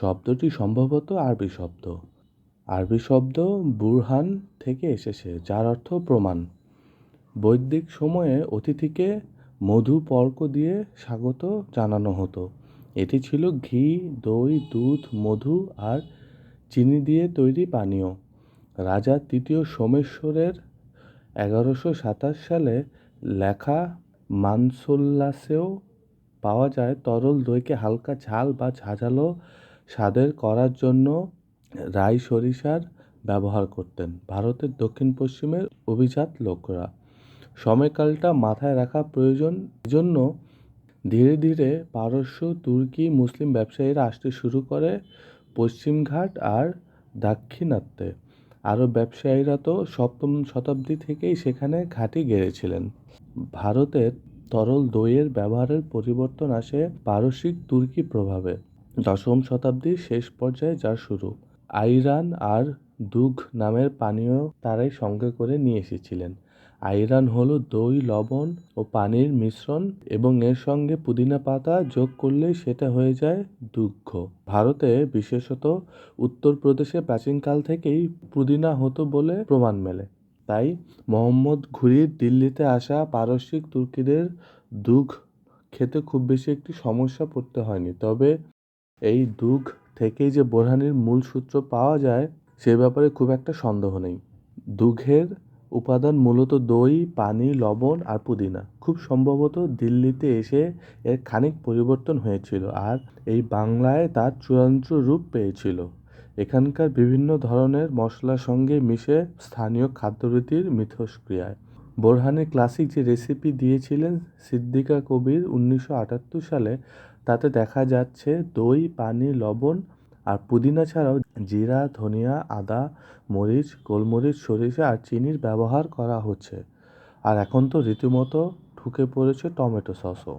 শব্দটি সম্ভবত আরবি শব্দ। আরবি শব্দ বুরহান থেকে এসেছে, যার অর্থ প্রমাণ। বৈদিক সময়ে অতিথিকে মধু পর্ক দিয়ে স্বাগত জানানো হতো। এটি ছিল ঘি, দই, দুধ, মধু আর চিনি দিয়ে তৈরি পানীয়। রাজা তৃতীয় সোমেশ্বরের এগারোশো সাতাশ সালে লেখা মানসোল্লাসেও পাওয়া যায় তরল দইকে হালকা ঝাল বা ঝাঁঝালো স্বাদের করার জন্য রাই সরিষার ব্যবহার করতেন। ভারতের দক্ষিণ পশ্চিমের অভিজাত লোকরা। সময়কালটা মাথায় রাখা প্রয়োজন। জন্য ধীরে ধীরে পারস্য, তুর্কি, মুসলিম ব্যবসায়ীরা আসতে শুরু করে পশ্চিমঘাট আর দাক্ষিণাত্যে। আরও ব্যবসায়ীরা তো সপ্তম শতাব্দী থেকেই সেখানে ঘাঁটি গেড়েছিলেন। ভারতের তরল দইয়ের ব্যবহারের পরিবর্তন আসে পারসিক তুর্কি প্রভাবে। দশম শতাব্দীর শেষ পর্যায়ে যার শুরু, আইরান আর দুঘ নামের পানীয় তারাই সঙ্গে করে নিয়ে এসেছিলেন। আইরান হলো দই, লবণ ও পানির মিশ্রণ এবং এর সঙ্গে পুদিনা পাতা যোগ করলেই সেটা হয়ে যায় দুগ্ধ ভারতে বিশেষত উত্তরপ্রদেশে প্রাচীনকাল থেকেই পুদিনা হতো বলে প্রমাণ মেলে। তাই মোহাম্মদ ঘুরির দিল্লিতে আসা পারস্যিক তুর্কিদের দুঘ খেতে খুব বেশি একটি সমস্যা পড়তে হয়নি। তবে এই দুঘ থেকেই যে বোরহানির মূল সূত্র পাওয়া যায়, সে ব্যাপারে খুব একটা সন্দেহ নেই। দুঘের উপাদান মূলত দই, পানি, লবণ আর পুদিনা। খুব সম্ভবত দিল্লিতে এসে এর খানিক পরিবর্তন হয়েছিল আর এই বাংলায় তার চূড়ান্ত রূপ পেয়েছিল। এখানকার বিভিন্ন ধরনের মশলার সঙ্গে মিশে স্থানীয় খাদ্যরীতির মিথস্ক্রিয়ায়। বোরহানের ক্লাসিক যে রেসিপি দিয়েছিলেন সিদ্দিকা কবির উনিশশো আটাত্তর সালে, তাতে দেখা যাচ্ছে দই, পানি, লবণ আর পুদিনা ছাড়াও জিরা, ধনিয়া, আদা, মরিচ, গোলমরিচ, সরিষা আর চিনির ব্যবহার করা হচ্ছে। আর এখন তো রীতিমতো ঢুকে পড়েছে টমেটো সসও।